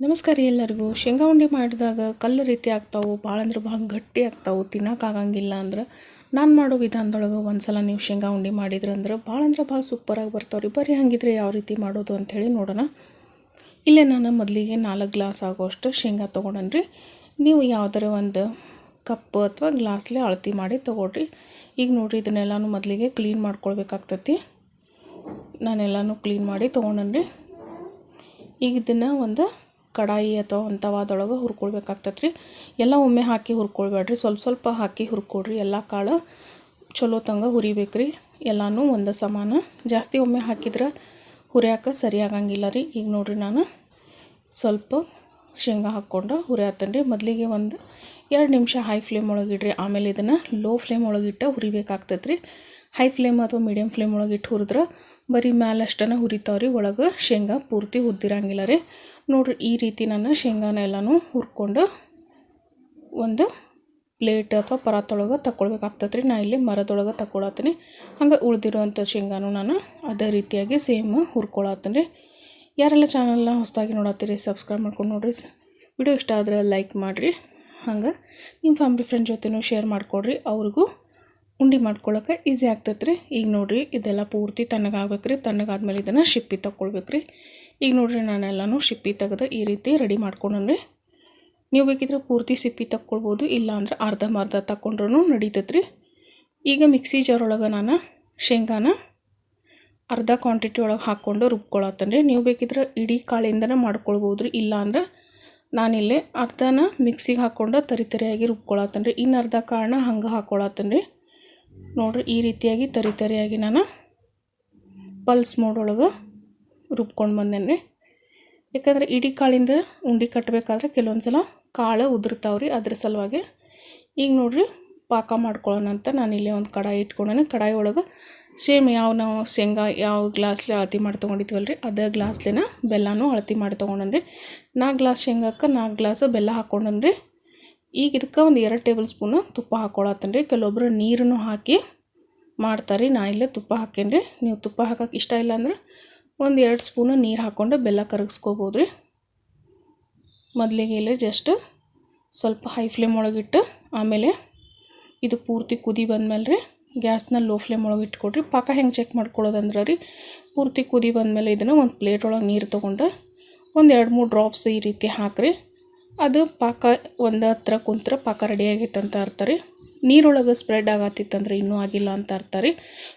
ನಮಸ್ಕಾರ ಎಲ್ಲರಿಗೂ. ಶೇಂಗಾ ಉಂಡೆ ಮಾಡಿದಾಗ ಕಲ್ಲು ರೀತಿ ಆಗ್ತಾವೆ ಭಾಳ ಅಂದ್ರೆ ಭಾಳ ಗಟ್ಟಿ ಆಗ್ತಾವೆ ತಿನ್ನೋಕ್ಕಾಗಂಗಿಲ್ಲ ಅಂದ್ರೆ ನಾನು ಮಾಡೋ ವಿಧಾನದೊಳಗೆ ಒಂದು ಸಲ ನೀವು ಶೇಂಗಾ ಉಂಡೆ ಮಾಡಿದ್ರೆ ಅಂದ್ರೆ ಭಾಳ ಅಂದ್ರೆ ಭಾಳ ಸೂಪರಾಗಿ ಬರ್ತಾವೆ ರೀ. ಬರೀ ಹಂಗಿದ್ರೆ ಯಾವ ರೀತಿ ಮಾಡೋದು ಅಂಥೇಳಿ ನೋಡೋಣ. ಇಲ್ಲೇ ನಾನು ಮೊದಲಿಗೆ ನಾಲ್ಕು ಗ್ಲಾಸ್ ಆಗೋಷ್ಟು ಶೇಂಗಾ ತೊಗೊಂಡನ್ರಿ ನೀವು ಯಾವ್ದಾರ ಒಂದು ಕಪ್ ಅಥವಾ ಗ್ಲಾಸ್ಲೇ ಅಳತಿ ಮಾಡಿ ತೊಗೊಳ್ರಿ. ಈಗ ನೋಡಿರಿ ಇದನ್ನೆಲ್ಲನೂ ಮೊದಲಿಗೆ ಕ್ಲೀನ್ ಮಾಡ್ಕೊಳ್ಬೇಕಾಗ್ತೈತಿ. ನಾನೆಲ್ಲನೂ ಕ್ಲೀನ್ ಮಾಡಿ ತೊಗೊಂಡನ್ರಿ ಈಗ ಇದನ್ನು ಒಂದು ಕಡಾಯಿ ಅಥವಾ ಅಂಥವಾದೊಳಗೆ ಹುರ್ಕೊಳ್ಬೇಕಾಗ್ತೈತೆ ರೀ ಎಲ್ಲ ಒಮ್ಮೆ ಹಾಕಿ ಹುರ್ಕೊಳ್ಬೇಡ್ರಿ. ಸ್ವಲ್ಪ ಸ್ವಲ್ಪ ಹಾಕಿ ಹುರ್ಕೊಳ್ರಿ ಎಲ್ಲ ಕಾಳು ಚಲೋ ತಂಗ ಹುರಿಬೇಕು ರೀ ಎಲ್ಲನೂ ಒಂದು ಸಮಾನ. ಜಾಸ್ತಿ ಒಮ್ಮೆ ಹಾಕಿದ್ರೆ ಹುರಿಯಾಕ ಸರಿ ಆಗಂಗಿಲ್ಲ ರೀ. ಈಗ ನೋಡಿರಿ ನಾನು ಸ್ವಲ್ಪ ಶೇಂಗಾ ಹಾಕ್ಕೊಂಡು ಹುರಿಯಾತೇನೆ ರೀ ಮೊದಲಿಗೆ ಒಂದು ಎರಡು ನಿಮಿಷ ಹೈ ಫ್ಲೇಮ್ ಒಳಗಿಡ್ರಿ ಆಮೇಲೆ ಇದನ್ನು ಲೋ ಫ್ಲೇಮ್ ಒಳಗಿಟ್ಟು ಹುರಿಬೇಕಾಗ್ತೈತೆ ರೀ ಹೈ ಫ್ಲೇಮ್ ಅಥವಾ ಮೀಡಿಯಮ್ ಫ್ಲೇಮ್ ಒಳಗಿಟ್ಟು ಹುರಿದ್ರೆ ಬರೀ ಮ್ಯಾಲಷ್ಟನ ಹುರಿತಾವೆ ರೀ ಒಳಗೆ ಶೇಂಗಾ ಪೂರ್ತಿ ಹುರಿದಿರಂಗಿಲ್ಲ ರೀ. ನೋಡ್ರಿ, ಈ ರೀತಿ ನಾನು ಶೇಂಗಾನ ಎಲ್ಲನೂ ಹುರ್ಕೊಂಡು ಒಂದು ಪ್ಲೇಟ್ ಅಥವಾ ಪರಾತೊಳಗೆ ತಗೊಳ್ಬೇಕಾಗ್ತದೆ ರೀ ನಾ ಇಲ್ಲಿ ಮರದೊಳಗೆ ತಗೊಳತ್ತೀನಿ ಹಂಗೆ ಉಳಿದಿರುವಂಥ ಶೇಂಗಾನು ನಾನು ಅದೇ ರೀತಿಯಾಗಿ ಸೇಮ್ ಹುರ್ಕೊಳತ್ತೀನಿ ರೀ. ಯಾರೆಲ್ಲ ಚಾನಲ್ನ ಹೊಸದಾಗಿ ನೋಡತ್ತೀರಿ, ಸಬ್ಸ್ಕ್ರೈಬ್ ಮಾಡ್ಕೊಂಡು ನೋಡಿರಿ. ವಿಡಿಯೋ ಇಷ್ಟ ಆದರೆ ಲೈಕ್ ಮಾಡಿರಿ. ಹಂಗೆ ನಿಮ್ಮ ಫ್ಯಾಮ್ಲಿ, ಫ್ರೆಂಡ್ ಜೊತೆನೂ ಶೇರ್ ಮಾಡಿಕೊಡ್ರಿ. ಅವ್ರಿಗೂ ಉಂಡೆ ಮಾಡ್ಕೊಳ್ಳೋಕೆ ಈಸಿ ಆಗ್ತೈತೆ ರೀ ಈಗ ನೋಡಿರಿ, ಇದೆಲ್ಲ ಪೂರ್ತಿ ತಣ್ಣಗಾಗ್ಬೇಕು ರೀ ತಣ್ಣಗಾದ್ಮೇಲೆ ಇದನ್ನು ಶಿಪ್ಪಿ ತಗೊಳ್ಬೇಕು ರೀ ಈಗ ನೋಡಿರಿ, ನಾನೆಲ್ಲನೂ ಶಿಪ್ಪಿ ತೆಗೆದು ಈ ರೀತಿ ರೆಡಿ ಮಾಡ್ಕೊಂಡ್ರಿ ನೀವು ಬೇಕಿದ್ರೆ ಪೂರ್ತಿ ಸಿಪ್ಪಿ ತಕ್ಕೊಳ್ಬೋದು, ಇಲ್ಲಾಂದ್ರೆ ಅರ್ಧ ತಗೊಂಡ್ರೂ ನಡೀತೈತೆ ರೀ ಈಗ ಮಿಕ್ಸಿ ಜಾರ್ ಒಳಗೆ ನಾನು ಶೇಂಗಾನ ಅರ್ಧ ಕ್ವಾಂಟಿಟಿ ಒಳಗೆ ಹಾಕ್ಕೊಂಡು ರುಬ್ಕೊಳತ್ತೇನೆ ನೀವು ಬೇಕಿದ್ರೆ ಇಡೀ ಕಾಳಿಂದನೇ ಮಾಡ್ಕೊಳ್ಬೋದು ರೀ ಇಲ್ಲಾಂದ್ರೆ ನಾನಿಲ್ಲೇ ಅರ್ಧನ ಮಿಕ್ಸಿಗೆ ಹಾಕ್ಕೊಂಡು ತರಿ ತರಿಯಾಗಿ ರುಬ್ಕೊಳತ್ತೇನೆ ರೀ ಇನ್ನು ಅರ್ಧ ಕಾಳನ್ನ ಹಂಗೆ ಹಾಕ್ಕೊಳತ್ತೇನೆ ರೀ ನೋಡಿರಿ, ಈ ರೀತಿಯಾಗಿ ತರಿ ತರಿಯಾಗಿ ನಾನು ಪಲ್ಸ್ ಮೋಡೊಳಗೆ ರುಬ್ಕೊಂಡು ಬಂದೇನೆ ರೀ ಯಾಕಂದ್ರೆ ಇಡೀ ಕಾಳಿಂದ ಉಂಡೆ ಕಟ್ಟಬೇಕಾದ್ರೆ ಕೆಲವೊಂದು ಸಲ ಕಾಳು ಉದುರ್ತಾವೆ ರೀ ಅದ್ರ ಸಲುವಾಗಿ. ಈಗ ನೋಡಿರಿ, ಪಾಕ ಮಾಡ್ಕೊಳ್ಳೋಣ ಅಂತ ನಾನು ಇಲ್ಲೇ ಒಂದು ಕಡಾಯಿ ಇಟ್ಕೊಂಡೇನೆ. ಕಡಾಯಿ ಒಳಗೆ ಸೇಮ್ ಯಾವ ನಾವು ಶೇಂಗಾ ಯಾವ ಗ್ಲಾಸ್ಲೆ ಅಳತಿ ಮಾಡಿ ತೊಗೊಂಡಿದ್ವಲ್ಲ ರೀ ಅದೇ ಗ್ಲಾಸ್ಲೆನ ಬೆಲ್ಲನೂ ಅಳತಿ ಮಾಡಿ ತೊಗೊಂಡನ್ರಿ. ನಾಲ್ಕು ಗ್ಲಾಸ್ ಶೇಂಗಾಕ್ಕೆ ನಾಲ್ಕು ಗ್ಲಾಸ್ ಬೆಲ್ಲ ಹಾಕ್ಕೊಂಡನ್ರಿ ಈಗ ಇದಕ್ಕೆ ಒಂದು ಎರಡು ಟೇಬಲ್ ಸ್ಪೂನು ತುಪ್ಪ ಹಾಕ್ಕೊಳತ್ತೇನೆ ರೀ ಕೆಲವೊಬ್ರು ನೀರನ್ನು ಹಾಕಿ ಮಾಡ್ತಾರೆ ರೀ ನಾ ಇಲ್ಲೇ ತುಪ್ಪ ಹಾಕೇನಿ ನೀವು ತುಪ್ಪ ಹಾಕಕ್ಕೆ ಇಷ್ಟ ಇಲ್ಲ ಅಂದ್ರೆ ಒಂದು ಎರಡು ಸ್ಪೂನು ನೀರು ಹಾಕ್ಕೊಂಡು ಬೆಲ್ಲ ಕರಗಿಸ್ಕೋಬೋದು ರೀ ಮೊದಲಿಗೆ ಇಲ್ಲೇ ಜಸ್ಟ್ ಸ್ವಲ್ಪ ಹೈ ಫ್ಲೇಮ್ ಒಳಗಿಟ್ಟು ಆಮೇಲೆ ಇದು ಪೂರ್ತಿ ಕುದಿ ಬಂದಮೇಲೆ ರೀ ಗ್ಯಾಸ್ನ ಲೋ ಫ್ಲೇಮ್ ಒಳಗೆ ಇಟ್ಕೊಡ್ರಿ. ಪಾಕ ಹೆಂಗೆ ಚೆಕ್ ಮಾಡ್ಕೊಳ್ಳೋದಂದ್ರೆ ರೀ, ಪೂರ್ತಿ ಕುದಿ ಬಂದಮೇಲೆ ಇದನ್ನು ಒಂದು ಪ್ಲೇಟ್ ಒಳಗೆ ನೀರು ತೊಗೊಂಡು ಒಂದು ಎರಡು ಮೂರು ಡ್ರಾಪ್ಸ್ ಈ ರೀತಿ ಹಾಕ್ರಿ. ಅದು ಪಾಕ ಒಂದು ಹತ್ರ ಕುಂತ್ರೆ ಪಾಕ ರೆಡಿ ಆಗೈತೆ ಅಂತ ಅರ್ಥ ರೀ. ನೀರೊಳಗೆ ಸ್ಪ್ರೆಡ್ ಆಗತ್ತಿತ್ತಂದ್ರೆ ಇನ್ನೂ ಆಗಿಲ್ಲ ಅಂತ ಅರ್ಥ ರೀ.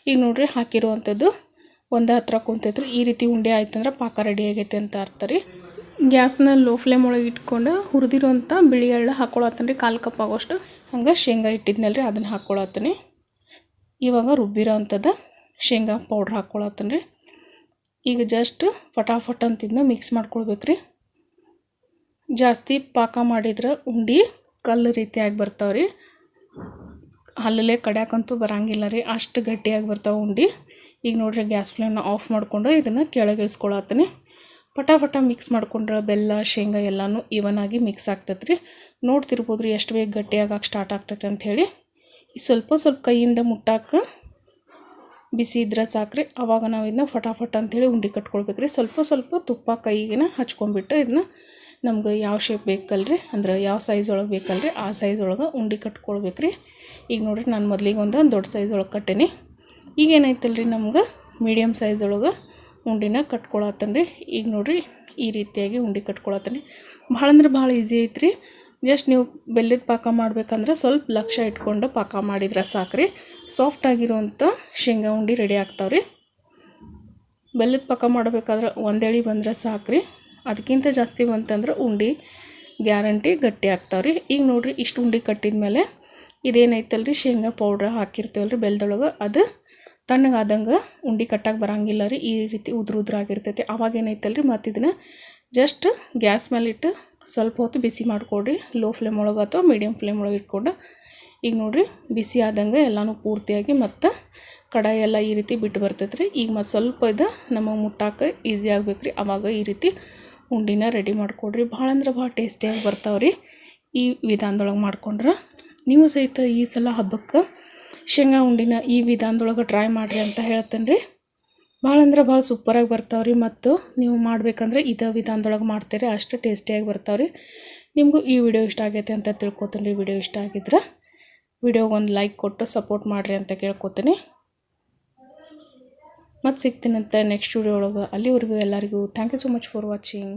ಈಗ ನೋಡಿರಿ ಹಾಕಿರುವಂಥದ್ದು ಒಂದು ಹತ್ರ ಕುಂತೈತ್ರಿ. ಈ ರೀತಿ ಉಂಡೆ ಆಯ್ತಂದ್ರೆ ಪಾಕ ರೆಡಿ ಆಗೈತೆ ಅಂತ ಅರ್ಥ ರೀ. ಗ್ಯಾಸ್ನ ಲೋ ಫ್ಲೇಮ್ ಒಳಗೆ ಇಟ್ಕೊಂಡು ಹುರಿದಿರುವಂಥ ಬಿಳಿ ಎಳ್ಳು ಹಾಕ್ಕೊಳತ್ತೇನೆ ರೀ ಕಾಲು ಕಪ್ ಆಗೋಷ್ಟು. ಹಂಗೆ ಶೇಂಗಾ ಇಟ್ಟಿದ್ನಲ್ಲ ರೀ ಅದನ್ನು ಹಾಕ್ಕೊಳತ್ತೀನಿ ಇವಾಗ ರುಬ್ಬಿರೋ ಶೇಂಗಾ ಪೌಡ್ರ್ ಹಾಕ್ಕೊಳತ್ತೇನೆ ರೀ. ಈಗ ಜಸ್ಟ್ ಫಟಾಫಟ್ ಅಂತಿದ್ನ ಮಿಕ್ಸ್ ಮಾಡ್ಕೊಳ್ಬೇಕು ರೀ ಜಾಸ್ತಿ ಪಾಕ ಮಾಡಿದ್ರೆ ಉಂಡೆ ಕಲ್ಲು ರೀತಿಯಾಗಿ ಬರ್ತಾವೆ ರೀ. ಅಲ್ಲಲ್ಲೇ ಕಡ್ಯಾಕಂತೂ ಬರಂಗಿಲ್ಲ ರೀ. ಅಷ್ಟು ಗಟ್ಟಿಯಾಗಿ ಬರ್ತಾವೆ ಉಂಡೆ. ಈಗ ನೋಡಿರಿ ಗ್ಯಾಸ್ ಫ್ಲೇಮ್ನ ಆಫ್ ಮಾಡಿಕೊಂಡು ಇದನ್ನು ಕೆಳಗಿಳಿಸ್ಕೊಳತ್ತೀನಿ. ಪಟಾಫಟ ಮಿಕ್ಸ್ ಮಾಡ್ಕೊಂಡ್ರೆ ಬೆಲ್ಲ, ಶೇಂಗಾ ಎಲ್ಲನೂ ಇವನ್ ಆಗಿ ಮಿಕ್ಸ್ ಆಗ್ತೈತೆ ರೀ. ನೋಡ್ತಿರ್ಬೋದು ರೀ ಎಷ್ಟು ಬೇಗ ಗಟ್ಟಿಯಾಗಕ್ಕೆ ಸ್ಟಾರ್ಟ್ ಆಗ್ತೈತೆ ಅಂಥೇಳಿ ಸ್ವಲ್ಪ ಸ್ವಲ್ಪ ಕೈಯಿಂದ ಮುಟ್ಟಾಕ ಬಿಸಿ ಇದ್ರೆ ಸಾಕ್ರಿ. ಆವಾಗ ನಾವು ಇದನ್ನ ಫಟಾಫಟ್ ಅಂಥೇಳಿ ಉಂಡೆ ಕಟ್ಕೊಳ್ಬೇಕು ರೀ ಸ್ವಲ್ಪ ಸ್ವಲ್ಪ ತುಪ್ಪ ಕೈಗಿನ ಹಚ್ಕೊಂಡ್ಬಿಟ್ಟು ಇದನ್ನ ನಮ್ಗೆ ಯಾವ ಶೇಪ್ ಬೇಕಲ್ರಿ? ಅಂದ್ರೆ ಯಾವ ಸೈಜ್ ಒಳಗೆ ಬೇಕಲ್ರಿ? ಆ ಸೈಜ್ ಒಳಗೆ ಉಂಡೆ ಕಟ್ಕೊಳ್ಬೇಕು ರೀ ಈಗ ನೋಡ್ರಿ ನಾನು ಮೊದಲಿಗೆ ಒಂದು ದೊಡ್ಡ ಸೈಜ್ ಒಳಗೆ ಕಟ್ಟೇನಿ. ಈಗ ಏನೈತಲ್ಲ ರೀ ನಮ್ಗೆ? ಮೀಡಿಯಮ್ ಸೈಜ್ ಒಳಗೆ ಉಂಡಿನ ಕಟ್ಕೊಳತ್ತೇನೆ ರೀ ಈಗ ನೋಡಿರಿ ಈ ರೀತಿಯಾಗಿ ಉಂಡೆ ಕಟ್ಕೊಳತ್ತೇನೆ ಭಾಳ ಅಂದ್ರೆ ಭಾಳ ಈಸಿ ಐತ್ರಿ. ಜಸ್ಟ್ ನೀವು ಬೆಲ್ಲದ ಪಾಕ ಮಾಡ್ಬೇಕಂದ್ರೆ ಸ್ವಲ್ಪ ಲಕ್ಷ ಇಟ್ಕೊಂಡು ಪಾಕ ಮಾಡಿದ್ರೆ ಸಾಕ್ರಿ. ಸಾಫ್ಟ್ ಆಗಿರುವಂಥ ಶೇಂಗಾ ಉಂಡೆ ರೆಡಿ ಆಗ್ತಾವ್ರಿ. ರೀ ಬೆಲ್ಲದ ಪಾಕ ಮಾಡಬೇಕಾದ್ರೆ ಒಂದೇಳಿ ಬಂದರೆ ಸಾಕ್ರಿ. ಅದಕ್ಕಿಂತ ಜಾಸ್ತಿ ಬಂತಂದ್ರೆ ಉಂಡೆ ಗ್ಯಾರಂಟಿ ಗಟ್ಟಿ ಆಗ್ತಾವೆ ರೀ. ಈಗ ನೋಡಿರಿ ಇಷ್ಟು ಉಂಡೆ ಕಟ್ಟಿದ ಮೇಲೆ ಇದೇನೈತಲ್ಲ ರೀ ಶೇಂಗಾ ಪೌಡ್ರ್ ಹಾಕಿರ್ತೀವಲ್ಲ ರೀ ಬೆಲ್ದೊಳಗೆ. ಅದು ತಣ್ಣಗಾದಂಗೆ ಉಂಡೆ ಕಟ್ಟಕ್ಕೆ ಬರಂಗಿಲ್ಲ ರೀ. ಈ ರೀತಿ ಉದ್ರ ಆಗಿರ್ತೈತಿ. ಅವಾಗ ಏನೈತಲ್ಲ ರೀ ಮತ್ತು ಇದನ್ನು ಜಸ್ಟ್ ಗ್ಯಾಸ್ ಮೇಲೆ ಇಟ್ಟು ಸ್ವಲ್ಪ ಹೊತ್ತು ಬಿಸಿ ಮಾಡಿಕೊಡ್ರಿ. ಲೋ ಫ್ಲೇಮ್ ಒಳಗೆ ಅಥವಾ ಮೀಡಿಯಮ್ ಫ್ಲೇಮ್ ಒಳಗೆ ಇಟ್ಕೊಂಡು. ಈಗ ನೋಡಿರಿ ಬಿಸಿ ಆದಂಗೆ ಎಲ್ಲನೂ ಪೂರ್ತಿಯಾಗಿ ಮತ್ತು ಕಡಾಯಿ ಎಲ್ಲ ಈ ರೀತಿ ಬಿಟ್ಟು ಬರ್ತೈತೆ ರೀ ಈಗ ಮತ್ತು ಸ್ವಲ್ಪ ಇದು ನಮಗೆ ಮುಟ್ಟಾಕ ಈಸಿ ಆಗ್ಬೇಕು ರೀ ಅವಾಗ ಈ ರೀತಿ ಉಂಡಿನ ರೆಡಿ ಮಾಡಿಕೊಡ್ರಿ. ಭಾಳ ಅಂದ್ರೆ ಭಾಳ ಟೇಸ್ಟಿಯಾಗಿ ಬರ್ತಾವೆ ರೀ ಈ ವಿಧಾನದೊಳಗೆ ಮಾಡ್ಕೊಂಡ್ರೆ. ನೀವು ಸಹಿತ ಈ ಸಲ ಹಬ್ಬಕ್ಕೆ ಶೇಂಗಾ ಉಂಡಿನ ಈ ವಿಧಾನದೊಳಗೆ ಟ್ರೈ ಮಾಡಿರಿ ಅಂತ ಹೇಳ್ತೇನೆ ರೀ ಭಾಳ ಅಂದ್ರೆ ಭಾಳ ಸೂಪರಾಗಿ ಬರ್ತಾವ್ರಿ ಮತ್ತು ನೀವು ಮಾಡಬೇಕಂದ್ರೆ ಇದೇ ವಿಧಾನದೊಳಗೆ ಮಾಡ್ತೀರಿ. ಅಷ್ಟು ಟೇಸ್ಟಿಯಾಗಿ ಬರ್ತಾವ್ರಿ. ನಿಮಗೂ ಈ ವಿಡಿಯೋ ಇಷ್ಟ ಆಗೈತೆ ಅಂತ ತಿಳ್ಕೊತೀನಿ ರೀ ವಿಡಿಯೋ ಇಷ್ಟ ಆಗಿದ್ರೆ ವಿಡಿಯೋಗೆ ಒಂದು ಲೈಕ್ ಕೊಟ್ಟು ಸಪೋರ್ಟ್ ಮಾಡಿರಿ ಅಂತ ಕೇಳ್ಕೊತೀನಿ. ಮತ್ತು ಸಿಗ್ತೀನಂತೆ ನೆಕ್ಸ್ಟ್ ವಿಡಿಯೋ ಒಳಗೆ. ಅಲ್ಲಿವರೆಗೂ ಎಲ್ಲರಿಗೂ thank you so much for watching